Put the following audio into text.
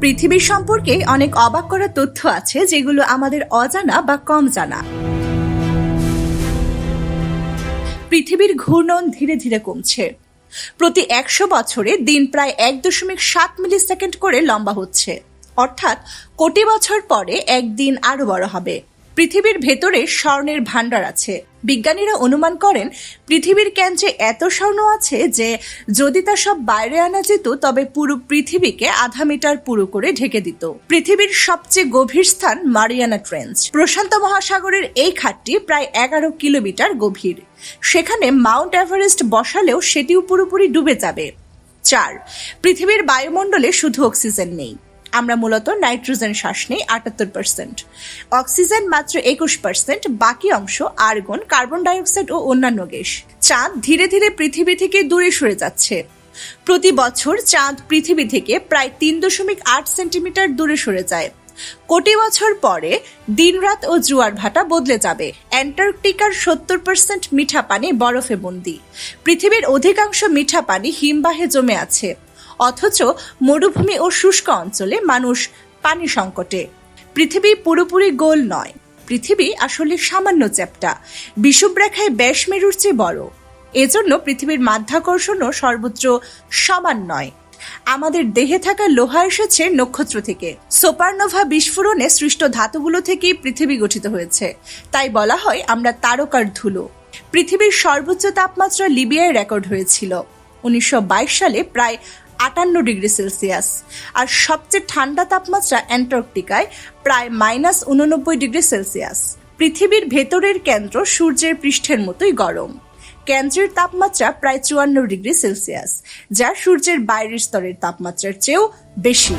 পৃথিবীর সম্পর্কে অনেক অবাক করা তথ্য আছে যেগুলো আমাদের অজানা বা কম জানা। পৃথিবীর ঘূর্ণন ধীরে ধীরে কমছে। প্রতি একশো বছরে দিন প্রায় এক দশমিক সাত মিলি সেকেন্ড করে লম্বা হচ্ছে। অর্থাৎ কোটি বছর পরে একদিন আরও বড় হবে। পৃথিবীর ভেতরে স্বর্ণের ভাণ্ডার আছে। বিজ্ঞানীরা অনুমান করেন, পৃথিবীর কেন্দ্রে এত স্বর্ণ আছে যে যদি তা সব বাইরে আনা যেত, তবে পুরো পৃথিবীকে আধা মিটার পুরো করে ঢেকে দিত। পৃথিবীর সবচেয়ে গভীর স্থান মারিয়ানা ট্রেঞ্চ প্রশান্ত মহাসাগরের এই খাতটি প্রায় এগারো কিলোমিটার গভীর। সেখানে মাউন্ট এভারেস্ট বসালেও সেটিও পুরোপুরি ডুবে যাবে। চার, পৃথিবীর বায়ুমণ্ডলে শুধু অক্সিজেন নেই। আমরা মূলত নাইট্রোজেন শ্বাস নেই, আটাত্তর পার্সেন্ট অক্সিজেন মাত্র একুশ পার্সেন্ট বাকি অংশ আর্গন, কার্বন ডাইঅক্সাইড ও অন্যান্য গ্যাস। চাঁদ ধীরে ধীরে পৃথিবী থেকে দূরে সরে যাচ্ছে। প্রতি বছর চাঁদ পৃথিবী থেকে প্রায় তিন দশমিক আট সেন্টিমিটার দূরে সরে যায়। কোটি বছর পরে দিনরাত ও জুয়ার ভাটা বদলে যাবে। অ্যান্টার্কটিকার সত্তর পার্সেন্ট মিঠা পানি বরফে বন্দি। পৃথিবীর অধিকাংশ মিঠা পানি হিমবাহে জমে আছে। অথচ মরুভূমি ও শুষ্ক অঞ্চলে মানুষ পানি সংকটে। পৃথিবী পুরোপুরি গোল নয়। পৃথিবী আসলে সামান্য চ্যাপ্টা। বিষুবরেখায় ব্যাস মেরুর চেয়ে বড়। এজন্য পৃথিবীর মাধ্যাকর্ষণও সর্বোচ্চ সমান নয়। আমাদের দেহে থাকা লোহা এসেছে নক্ষত্র থেকে। সোপারনোভা বিস্ফোরণে সৃষ্ট ধাতুগুলো থেকেই পৃথিবী গঠিত হয়েছে। তাই বলা হয় আমরা তারকার ধুলো। পৃথিবীর সর্বোচ্চ তাপমাত্রা লিবিয়ায় রেকর্ড হয়েছিল। উনিশশো বাইশ সালে প্রায় আটান্ন ডিগ্রি সেলসিয়াস। আর সবচেয়ে ঠান্ডা তাপমাত্রা অ্যান্টার্কটিকায় প্রায় মাইনাস উননব্বই ডিগ্রি সেলসিয়াস। পৃথিবীর ভেতরের কেন্দ্র সূর্যের পৃষ্ঠের মতোই গরম। কেন্দ্রের তাপমাত্রা প্রায় চুয়ান্ন ডিগ্রি সেলসিয়াস, যা সূর্যের বাইরের স্তরের তাপমাত্রার চেয়েও বেশি।